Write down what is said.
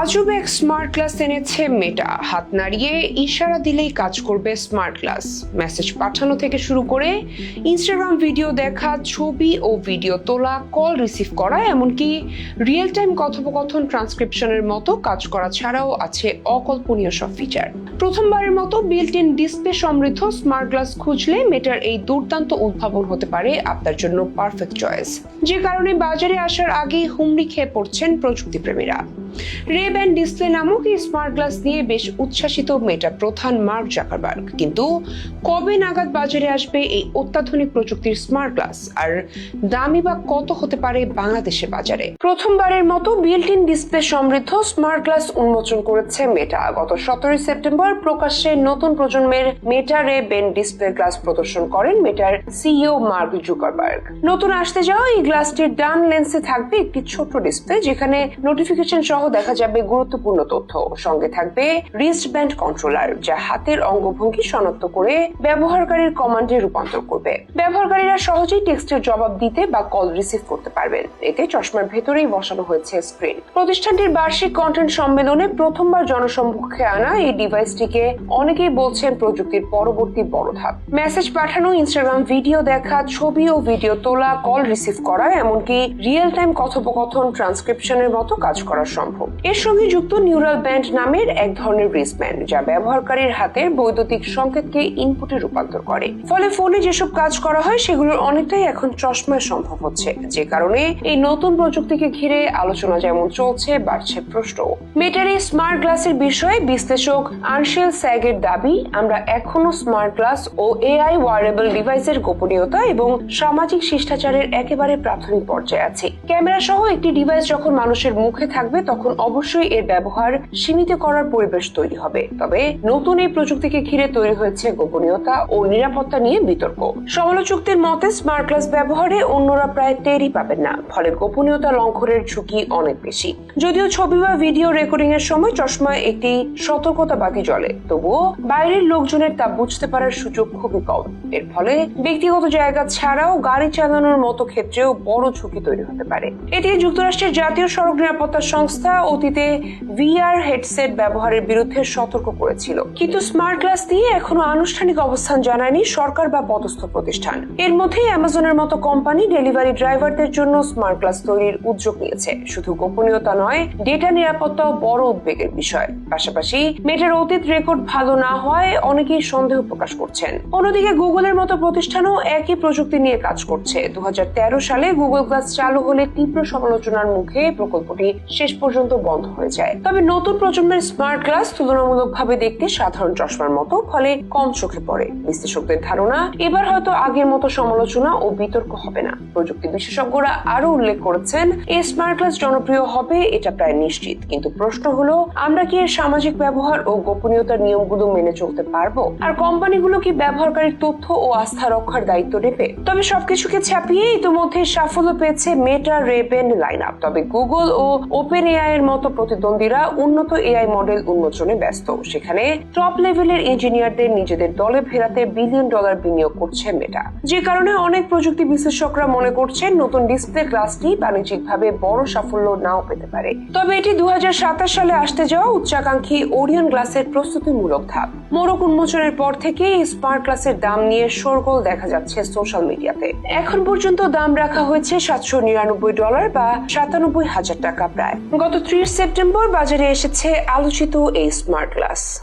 আজব এক smart class এনেছে মেটা হাত নাড়িয়ে ইশারা দিলেই কাজ করবে স্মার্ট ক্লাস মেসেজ পাঠানো থেকে শুরু করে ইনস্টাগ্রাম ভিডিও দেখা, ছবি ও ভিডিও তোলা কল রিসিভ করা, এমনকি রিয়েল টাইম কথোপকথন ট্রান্সক্রিপশনের মতো কাজ করা ছাড়াও আছে অকল্পনীয় সব ফিচার প্রথমবারের মতো বিল্ট ইন ডিসপ্লে সমৃদ্ধ স্মার্ট গ্লাস খুঁজলে মেটার এই দুর্দান্ত উদ্ভাবন হতে পারে আপনার জন্য পারফেক্ট চয়েস যে কারণে বাজারে আসার আগেই হুমড়ি খেয়ে পড়ছেন প্রযুক্তিপ্রেমীরা। রে ব্যান্ড ডিসপ্লে নামক এই স্মার্ট গ্লাস নিয়ে বেশ উচ্ছ্বাসিত মেটা প্রধান মার্ক জাকারবার্গ কিন্তু কবে নাগাদ বাজারে আসবে এই অত্যাধুনিক প্রযুক্তির স্মার্ট গ্লাস আর দামি বা কত হতে পারে বাংলাদেশের বাজারে? প্রথমবারের মতো বিল্ট ইন ডিসপ্লে সমৃদ্ধ স্মার্ট গ্লাস উন্মোচন করেছে মেটা গত সতেরোই সেপ্টেম্বর প্রকাশ্যে নতুন প্রজন্মের মেটা রে বেন ডিসপ্লে গ্লাস প্রদর্শন করেন মেটার সিইও মার্ক জুকারবার্গ নতুন আসতে যাওয়া এই গ্লাসটির ডান লেন্সে থাকবে একটি ছোট ডিসপ্লে যেখানে নোটিফিকেশন সহ দেখা যাবে গুরুত্বপূর্ণ তথ্য। সঙ্গে থাকবে রিস্ট ব্যান্ড কন্ট্রোলার যা হাতের অঙ্গভঙ্গি শনাক্ত করে ব্যবহারকারীর কমান্ডে রূপান্তর করবে। ব্যবহারকারীরা সহজেই টেক্সটের জবাব দিতে বা কল রিসিভ করতে পারবেন। এতে চশমার ভেতরেই বসানো হয়েছে স্ক্রিন প্রতিষ্ঠানটির বার্ষিক কন্টেন্ট সম্মেলনে প্রথমবার জনসম্মুখে আনা এই ডিভাইসটিকে অনেকেই বলছেন প্রযুক্তির পরবর্তী বড় ধাপ। মেসেজ পাঠানো ইনস্টাগ্রাম ভিডিও দেখা, ছবি ও ভিডিও তোলা কল রিসিভ করা, এমনকি রিয়েল টাইম কথোপকথন ট্রান্সক্রিপশনের মতো কাজ করা সম্ভব। এর সঙ্গে যুক্ত নিউরাল ব্যান্ড নামের এক ধরনের রিসব্যান্ড যা ব্যবহারকারীর হাতের বৈদ্যুতিক সংকেতকে ইনপুটে রূপান্তর করে। ফলে ফোনে যেসব কাজ করা হয়, সেগুলোর অনেকটাই এখন চশমায় সম্ভব হচ্ছে। যে কারণে এই নতুন প্রযুক্তিকে ঘিরে আলোচনা যেমন চলছে, বাড়ছে প্রশ্ন মেটার এই স্মার্ট গ্লাসের বিষয়ে বিশ্লেষক আনশেল স্যাগের দাবি, আমরা এখনও স্মার্ট গ্লাস ও এআই ওয়ারেবল ডিভাইসের গোপনীয়তা এবং সামাজিক শিষ্টাচারের একেবারে প্রাথমিক পর্যায়ে আছে। ক্যামেরা সহ একটি ডিভাইস যখন মানুষের মুখে থাকবে, তখন অবশ্যই এর ব্যবহার সীমিত করার পরিবেশ তৈরি হবে। তবে নতুন এই প্রযুক্তিকে ঘিরে তৈরি হয়েছে গোপনীয়তা ও নিরাপত্তা নিয়ে বিতর্ক। সমালোচকদের মতে স্মার্ট গ্লাস ব্যবহারে অন্যরা প্রায় টেরই পাবেন না, ফলে গোপনীয়তা লঙ্ঘনের ঝুঁকি অনেক বেশি। যদিও ছবি বা ভিডিও রেকর্ডিং এর সময় চশমায় একটি সতর্কতা বাতি জ্বলে, তবুও বাইরের লোকজনের তা বুঝতে পারার সুযোগ খুবই কম। এর ফলে ব্যক্তিগত জায়গা ছাড়াও গাড়ি চালানোর মতো ক্ষেত্রেও বড় ঝুঁকি তৈরি হতে পারে। এটি যুক্তরাষ্ট্রের জাতীয় সড়ক নিরাপত্তা সংস্থা অতীতে ভিআর হেডসেট ব্যবহারের বিরুদ্ধে সতর্ক করেছিল। কিন্তু স্মার্ট গ্লাস দিয়ে এখনও আনুষ্ঠানিক অবস্থান জানায়নি সরকার বা পদস্থ প্রতিষ্ঠান। এর মধ্যেই অ্যামাজনের মতো কোম্পানি ডেলিভারি ড্রাইভারদের জন্য স্মার্ট গ্লাস তৈরির উদ্যোগ নিয়েছে। শুধু গোপনীয়তা নয় ডেটা নিরাপত্তাও বড় উদ্বেগের বিষয়। পাশাপাশি মেটার অতীত রেকর্ড ভালো না হওয়ায় অনেকেই সন্দেহ প্রকাশ করছেন। অন্যদিকে গুগলের মতো প্রতিষ্ঠানও একই প্রযুক্তি নিয়ে কাজ করছে। দু হাজার তেরো সালে গুগল গ্লাস চালু হলে তীব্র সমালোচনার মুখে প্রকল্পটি শেষ পর্যন্ত বন্ধ হয়ে যায়। তবে নতুন প্রজন্মের স্মার্ট গ্লাস তুলনামূলকভাবে দেখতে সাধারণ চশমার মতো, ফলে কম চোখে পড়ে, বিশ্লেষকদের ধারণা। এবার হয়তো আগের মতো সমালোচনা ও বিতর্ক হবে না। প্রযুক্তি বিশেষজ্ঞরা আরও উল্লেখ করেছেন এই স্মার্ট গ্লাস জনপ্রিয় হবে, এটা প্রায় নিশ্চিত। কিন্তু প্রশ্ন হলো, আমরা কি এর সামাজিক ব্যবহার ও গোপনীয়তার নিয়মগুলো মেনে চলতে পারব? আর কোম্পানিগুলো কি ব্যবহারকারীর তথ্য ও আস্থা রক্ষার দায়িত্ব নেবে? তবে সবকিছুকে ছাপিয়ে ইতিমধ্যে সাফল্য পেয়েছে মেটা রেবেন লাইন আপ তবে গুগল ও ওপেন এআই এর মতো প্রতিদ্বন্দ্বীরা উন্নত এআই মডেল উন্মোচনে ব্যস্ত। সেখানে টপ লেভেলের ইঞ্জিনিয়ারদের নিজেদের দলে ফেরাতে বিলিয়ন ডলার বিনিয়োগ করছে মেটা যে কারণে অনেক প্রযুক্তি বিশেষজ্ঞরা মনে করছেন নতুন ডিসপ্লে গ্লাসটি বাণিজ্যিকভাবে বড় সাফল্য নাও পেতে পারে। তবে এটি দু হাজার সাতাশ সালে আসতে যাওয়া উচ্চাকাঙ্ক্ষী ওরিয়ন গ্লাসের প্রস্তুতিমূলক ধাপ। মোড়ক উন্মোচনের পর থেকে স্মার্ট গ্লাসের দাম নিয়ে শোরগোল দেখা যাচ্ছে সোশ্যাল মিডিয়াতে। এখন পর্যন্ত দাম রাখা হয়েছে সাতশো নিরানব্বই ডলার বা সাতানব্বই হাজার টাকা প্রায়। গত ত্রিশ সেপ্টেম্বর বাজারে এসেছে আলোচিত এই স্মার্ট গ্লাস।